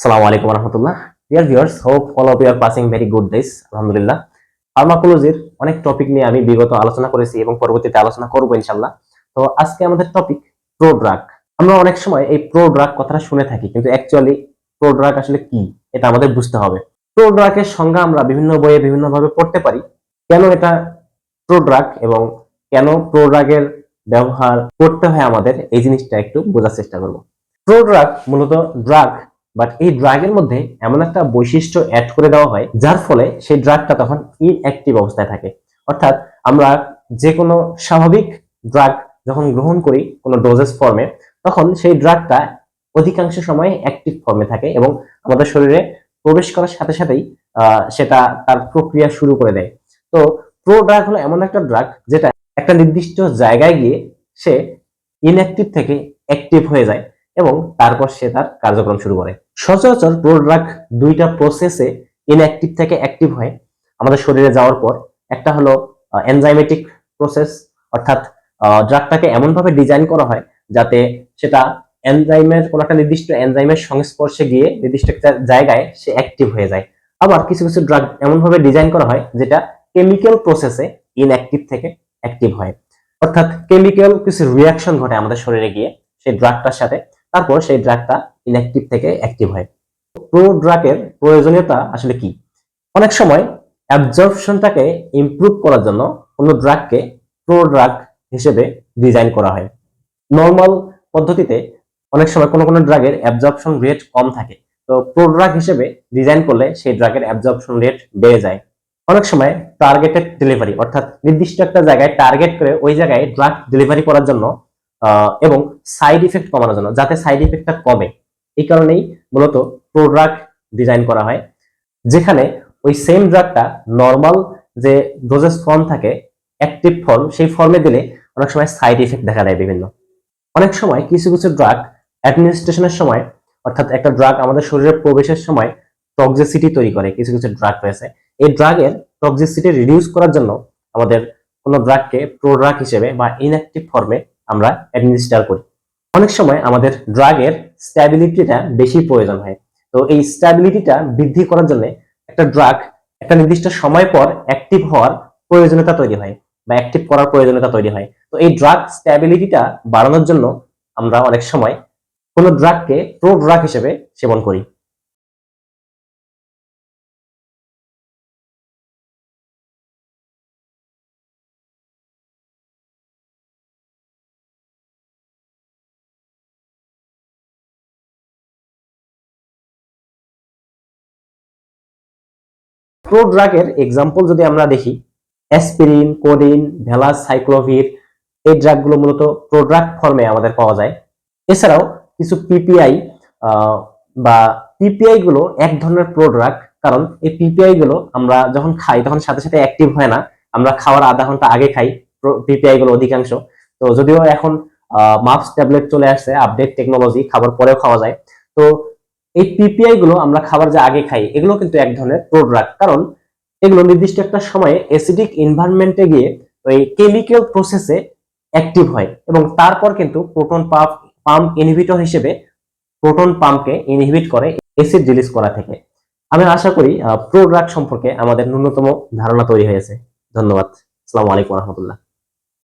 সালামু আলাইকুম রহমতুল্লাহ। Dear viewers hope all of your passing very good days আলহামদুলিল্লাহ। ফার্মাকোলজির অনেক টপিক নিয়ে আমি বিগত আলোচনা করেছি এবং পরবর্তীতে আলোচনা করব ইনশাল্লাহ তো আজকে আমাদের টপিক প্রো ড্রাগ আমরা অনেক সময় এই প্রো ড্রাগ কথাটা শুনে থাকি, কিন্তু অ্যাকচুয়ালি প্রো ড্রাগ আসলে কি, এটা আমাদের বুঝতে হবে। প্রো ড্রাগের সংজ্ঞা আমরা বিভিন্ন বইয়ে বিভিন্নভাবে পড়তে পারি। কেন এটা প্রো ড্রাগ এবং কেন প্রো ড্রাগের ব্যবহার করতে হয় আমাদের, এই জিনিসটা একটু বোঝার চেষ্টা করব। প্রো ড্রাগ মূলত ড্রাগ বাট এই ড্রাগের মধ্যে এমন একটা বৈশিষ্ট্য অ্যাড করে দেওয়া হয়, যার ফলে সেই ড্রাগটা তখন ইনঅ্যাক্টিভ অবস্থায় থাকে। অর্থাৎ আমরা যে কোনো স্বাভাবিক ড্রাগ যখন গ্রহণ করি কোনো ডোজেস ফর্মে তখন সেই ড্রাগটা অধিকাংশ সময় অ্যাক্টিভ ফর্মে থাকে এবং আমাদের শরীরে প্রবেশ করার সাথে সাথেই সেটা তার প্রক্রিয়া শুরু করে দেয়। তো প্রো ড্রাগ হলো এমন একটা ড্রাগ যেটা একটা নির্দিষ্ট জায়গায় গিয়ে সে ইনঅ্যাক্টিভ থেকে অ্যাক্টিভ হয়ে যায়। এবং তারপর সে তার কার্যক্রম শুরু করে। সচরাচর প্রো ড্রাগ দুইটা প্রসেসে ইনঅ্যাক্টিভ থেকে অ্যাক্টিভ হয়। আমাদের শরীরে যাওয়ার পর একটা হলো এনজাইমেটিক প্রসেস অর্থাৎ ড্রাগটাকে এমনভাবে ডিজাইন করা হয় যাতে সেটা এনজাইমের কোনো একটা নির্দিষ্ট এনজাইমের সংস্পর্শে গিয়ে নির্দিষ্ট একটা জায়গায় সে অ্যাক্টিভ হয়ে যায়। আবার কিছু কিছু ড্রাগ এমনভাবে ডিজাইন করা হয় যেটা কেমিক্যাল প্রসেসে ইনঅ্যাক্টিভ থেকে অ্যাক্টিভ হয়। অর্থাৎ কেমিক্যাল কিছু রিয়াকশন ঘটে আমাদের শরীরে গিয়ে, সেই ড্রাগটার সাথে। তারপর সেই ড্রাগটা ইনঅ্যাক্টিভ থেকে অ্যাক্টিভ হয়। প্রো ড্রাগের প্রয়োজনীয়তা আসলে কি? অনেক সময় অ্যাবজর্পশনটাকে ইমপ্রুভ করার জন্য কোনো ড্রাগকে প্রো ড্রাগ হিসেবে ডিজাইন করা হয়। নর্মাল পদ্ধতিতে অনেক সময় কোনো কোনো ড্রাগের অ্যাবজর্পশন রেট কম থাকে। তো প্রো ড্রাগ হিসেবে ডিজাইন করলে সেই ড্রাগের অ্যাবজর্পশন রেট বেড়ে যায়। অনেক সময় টার্গেটেড ডেলিভারি অর্থাৎ নির্দিষ্ট একটা জায়গায় টার্গেট করে ওই জায়গায় ড্রাগ ডেলিভারি করার জন্য এবং সাইড ইফেক্ট কমানোর জন্য, যাতে সাইড ইফেক্টটা কমে। এই কারণেই মূলত প্রো ড্রাগ ডিজাইন করা হয়, যেখানে ওই সেম ড্রাগটা নর্মাল যে ডোজেস ফর্ম থাকে অ্যাক্টিভ ফর্ম সেই ফর্মে দিলে অনেক সময় সাইড ইফেক্ট দেখা দেয় বিভিন্ন। অনেক সময় কিছু কিছু ড্রাগ অ্যাডমিনিস্ট্রেশনের সময়, অর্থাৎ একটা ড্রাগ আমাদের শরীরে প্রবেশের সময় টক্সিসিটি তৈরি করে, কিছু কিছু ড্রাগ রয়েছে। এই ড্রাগের টক্সিসিটি রিডিউস করার জন্য আমাদের কোনো ড্রাগকে প্রো ড্রাগ হিসেবে বা ইনঅ্যাক্টিভ ফর্মে আমরা অ্যাডমিনিস্টার করি। অনেক সময় আমাদের ড্রাগের স্ট্যাবিলিটিটা বেশি প্রয়োজন হয়। তো এই স্ট্যাবিলিটিটা বৃদ্ধি করার জন্য একটা ড্রাগ একটা নির্দিষ্ট সময় পর অ্যাক্টিভ হওয়ার প্রয়োজনীয়তা তৈরি হয় বা অ্যাক্টিভ করার প্রয়োজনীয়তা তৈরি হয়। তো এই ড্রাগ স্ট্যাবিলিটিটা বাড়ানোর জন্য আমরা অনেক সময় কোনো ড্রাগকে প্রো ড্রাগ হিসেবে সেবন করি। প্রো ড্রাগের এক্সাম্পল যদি আমরা দেখি অ্যাসপিরিন কোডিন ভেলাস সাইক্লোভির এই ড্রাগগুলো মূলত প্রোড্রাগ ফর্মে আমাদের পাওয়া যায়। এছাড়াও কিছু পিপিআই বা পিপিআই গুলো এক ধরনের প্রোড্রাগ কারণ এই পিপিআই গুলো আমরা যখন খাই তখন সাথে সাথে অ্যাক্টিভ হয় না, আমরা খাওয়ার আধা ঘণ্টা আগে খাই পিপিআই গুলো অধিকাংশ। তো যদিও এখন মাপস ট্যাবলেট চলে আসছে আপডেট টেকনোলজি খাবার পরেও খাওয়া যায়। তো এই পিপিআই গুলো আমরা খাবার যে আগে খাই, এগুলো কিন্তু এক ধরনের প্রোড্রাগ কারণ এগুলো নির্দিষ্ট একটা সময়ে অ্যাসিডিক এনভায়রনমেন্টে গিয়ে ওই কেমিক্যাল প্রসেসে অ্যাক্টিভ হয় এবং তারপর কিন্তু প্রোটন পাম্প পাম্প ইনহিবিটর হিসেবে প্রোটন পাম্পকে ইনহিবিট করে অ্যাসিড রিলিজ করা থেকে। আমি আশা করি প্রো ড্রাগ সম্পর্কে আমাদের ন্যূনতম ধারণা তৈরি হয়েছে। ধন্যবাদ। আসসালামু আলাইকুম রহমতুল্লাহ।